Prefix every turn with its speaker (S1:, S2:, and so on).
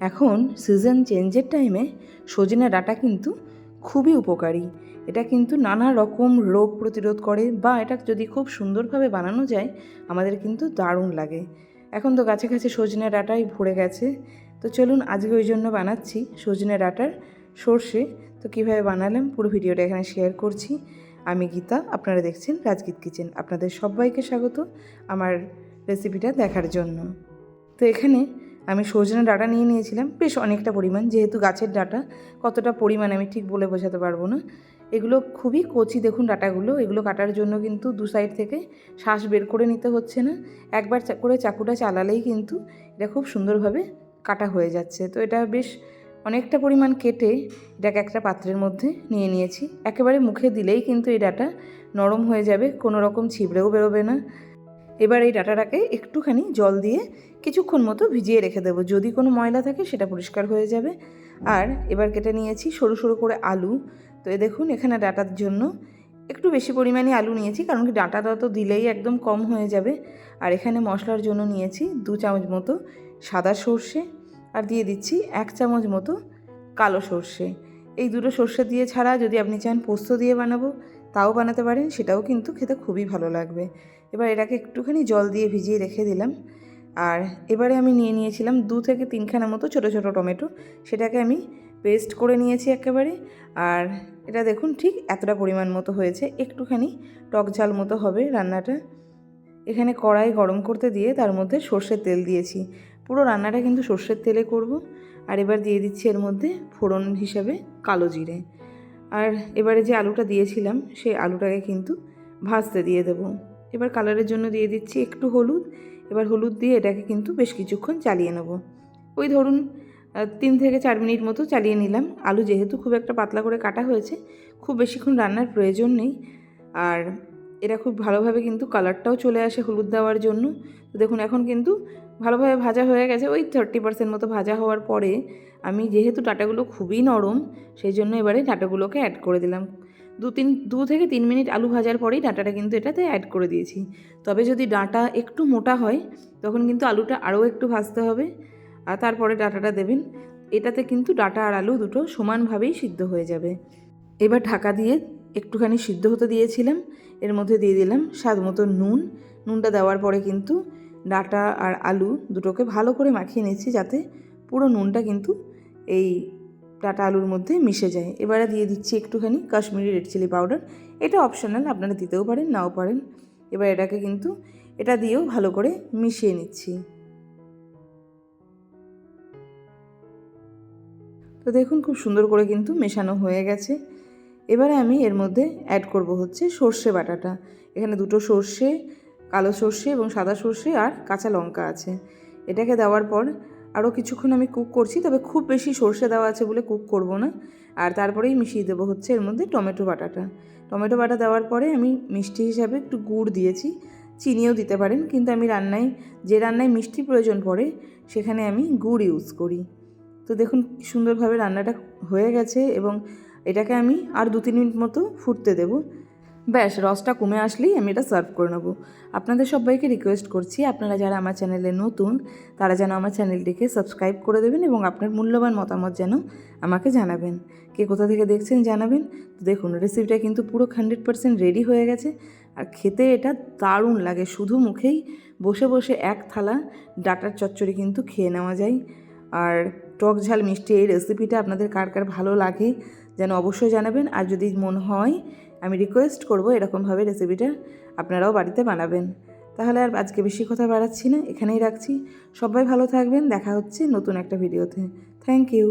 S1: এখন সিজন চেঞ্জের টাইমে সজনে ডাটা কিন্তু খুবই উপকারী। এটা কিন্তু নানা রকম রোগ প্রতিরোধ করে বা এটা যদি খুব সুন্দরভাবে বানানো যায়, আমাদের কিন্তু দারুণ লাগে। এখন তো গাছে গাছে সজনে ডাঁটাই ভরে গেছে। তো চলুন আজকে ওই জন্য বানাচ্ছি সজনে ডাঁটার সর্ষে। তো কীভাবে বানালাম পুরো ভিডিওটা এখানে শেয়ার করছি। আমি গীতা, আপনারা দেখছেন রাজগীত কিচেন। আপনাদের সবাইকে স্বাগত আমার রেসিপিটা দেখার জন্য। তো এখানে আমি সজনে ডাটা নিয়ে নিয়েছিলাম। বেশ অনেকটা পরিমাণ, যেহেতু গাছের ডাটা কতটা পরিমাণ আমি ঠিক বলে বোঝাতে পারব না। এগুলো খুবই কচি দেখুন ডাটাগুলো, এগুলো কাটার জন্য কিন্তু দু সাইড থেকে শ্বাস বের করে নিতে হচ্ছে না। একবার করে চাকুটা চালালেই কিন্তু এটা খুব সুন্দরভাবে কাটা হয়ে যাচ্ছে। তো এটা বেশ অনেকটা পরিমাণ কেটে এটাকে একটা পাত্রের মধ্যে নিয়ে নিয়েছি। একেবারে মুখে দিলেই কিন্তু এই ডাটা নরম হয়ে যাবে, কোনো রকম ছিবড়েও বেরোবে না। এবার এই ডাটাটাকে একটুখানি জল দিয়ে কিছুক্ষণ মতো ভিজিয়ে রেখে দেবো। যদি কোনো ময়লা থাকে সেটা পরিষ্কার হয়ে যাবে। আর এবার কেটে নিয়েছি সরু সরু করে আলু। তো এ দেখুন, এখানে ডাটার জন্য একটু বেশি পরিমাণে আলু নিয়েছি, কারণ কি ডাটাটা তো দিলেই একদম কম হয়ে যাবে। আর এখানে মশলার জন্য নিয়েছি দু চামচ মতো সাদা সর্ষে। আর দিয়ে দিচ্ছি এক চামচ মতো কালো সর্ষে। এই দুটো সর্ষে দিয়ে ছাড়া যদি আপনি চান পোস্ত দিয়ে বানাবো। তাও বানাতে পারেন, সেটাও কিন্তু খেতে খুবই ভালো লাগবে। এবার এটাকে একটুখানি জল দিয়ে ভিজিয়ে রেখে দিলাম। আর এবারে আমি নিয়ে নিয়েছিলাম দু থেকে তিনখানা মতো ছোটো ছোটো টমেটো। সেটাকে আমি পেস্ট করে নিয়েছি একেবারে। আর এটা দেখুন ঠিক এতটা পরিমাণ মতো হয়েছে। একটুখানি টক ঝাল মতো হবে রান্নাটা। এখানে কড়াই গরম করতে দিয়ে তার মধ্যে সর্ষের তেল দিয়েছি। পুরো রান্নাটা কিন্তু সর্ষের তেলে করব। আর এবার দিয়ে দিচ্ছি এর মধ্যে ফোড়ন হিসাবে কালো জিরে। আর এবারে যে আলুটা দিয়েছিলাম, সেই আলুটাকে কিন্তু ভাজতে দিয়ে দেবো। এবার কালারের জন্য দিয়ে দিচ্ছি একটু হলুদ। এবার হলুদ দিয়ে এটাকে কিন্তু বেশ কিছুক্ষণ চালিয়ে নেব। ওই ধরুন তিন থেকে চার মিনিট মতো চালিয়ে নিলাম। আলু যেহেতু খুব একটা পাতলা করে কাটা হয়েছে, খুব বেশিক্ষণ রান্নার প্রয়োজন নেই। আর এটা খুব ভালোভাবে কিন্তু কালারটাও চলে আসে হলুদ দেওয়ার জন্য। তো দেখুন, এখন কিন্তু ভালোভাবে ভাজা হয়ে গেছে। ওই থার্টি পার্সেন্ট মতো ভাজা হওয়ার পরে আমি যেহেতু ডাটাগুলো খুবই নরম, সেই জন্য এবারে ডাটাগুলোকে অ্যাড করে দিলাম। দু তিন, দু থেকে তিন মিনিট আলু ভাজার পরেই ডাঁটাটা কিন্তু এটাতে অ্যাড করে দিয়েছি। তবে যদি ডাঁটা একটু মোটা হয়, তখন কিন্তু আলুটা আরও একটু ভাজতে হবে। আর তারপরে ডাঁটাটা দেবেন। এটাতে কিন্তু ডাঁটা আর আলু দুটো সমানভাবেই সিদ্ধ হয়ে যাবে। এবার ঢাকা দিয়ে একটুখানি সিদ্ধ হতে দিয়েছিলাম। এর মধ্যে দিয়ে দিলাম স্বাদ মতো নুন। নুনটা দেওয়ার পরে কিন্তু ডাঁটা আর আলু দুটোকে ভালো করে মাখিয়ে নিচ্ছি যাতে পুরো নুনটা কিন্তু এই ডাটা আলুর মধ্যে মিশে যায়। এবারে দিয়ে দিচ্ছি একটুখানি কাশ্মীরি রেড চিলি পাউডার। এটা অপশনাল, আপনারা দিতেও পারেন, নাও পারেন। এবার এটাকে কিন্তু এটা দিয়েও ভালো করে মিশিয়ে নিচ্ছি। তো দেখুন, খুব সুন্দর করে কিন্তু মেশানো হয়ে গেছে। এবারে আমি এর মধ্যে অ্যাড করব হচ্ছে সর্ষে বাটাটা। এখানে দুটো সর্ষে কালো সর্ষে এবং সাদা সর্ষে আর কাঁচা লঙ্কা আছে। এটাকে দেওয়ার পর আরও কিছুক্ষণ আমি কুক করছি, তবে খুব বেশি সর্ষে দেওয়া আছে বলে কুক করব না। আর তারপরেই মিশিয়ে দেবো হচ্ছে এর মধ্যে টমেটো বাটাটা। টমেটো বাটা দেওয়ার পরে আমি মিষ্টি হিসাবে একটু গুড় দিয়েছি। চিনিও দিতে পারেন, কিন্তু আমি রান্নায়, যে রান্নায় মিষ্টি প্রয়োজন পড়ে, সেখানে আমি গুড় ইউজ করি। তো দেখুন সুন্দরভাবে রান্নাটা হয়ে গেছে এবং এটাকে আমি আর দু তিন মিনিট মতো ফুটতে দেবো। ব্যাস, রসটা কমে আসলেই আমি এটা সার্ভ করে নেব। আপনাদের সবাইকে রিকোয়েস্ট করছি, আপনারা যারা আমার চ্যানেলে নতুন, তারা যেন আমার চ্যানেলটিকে সাবস্ক্রাইব করে দেবেন এবং আপনার মূল্যবান মতামত যেন আমাকে জানাবেন। কে কোথা থেকে দেখছেন জানাবেন? তো দেখুন রেসিপিটা কিন্তু পুরো হান্ড্রেড পারসেন্ট রেডি হয়ে গেছে। আর খেতে এটা দারুণ লাগে, শুধু মুখেই বসে বসে এক থালা ডাটার চচ্চড়ি কিন্তু খেয়ে নেওয়া যায়। আর টক ঝাল মিষ্টি, এই রেসিপিটা আপনাদের কার কার ভালো লাগে যেন অবশ্যই জানাবেন। আর যদি মনে হয় আমি রিকোয়েস্ট করব এরকমভাবে রেসিপিটা আপনারাও বাড়িতে বানাবেন। তাহলে আর আজকে বেশি কথা বাড়াচ্ছি না, এখানেই রাখছি। সবাই ভালো থাকবেন, দেখা হচ্ছে নতুন একটা ভিডিওতে থ্যাংক ইউ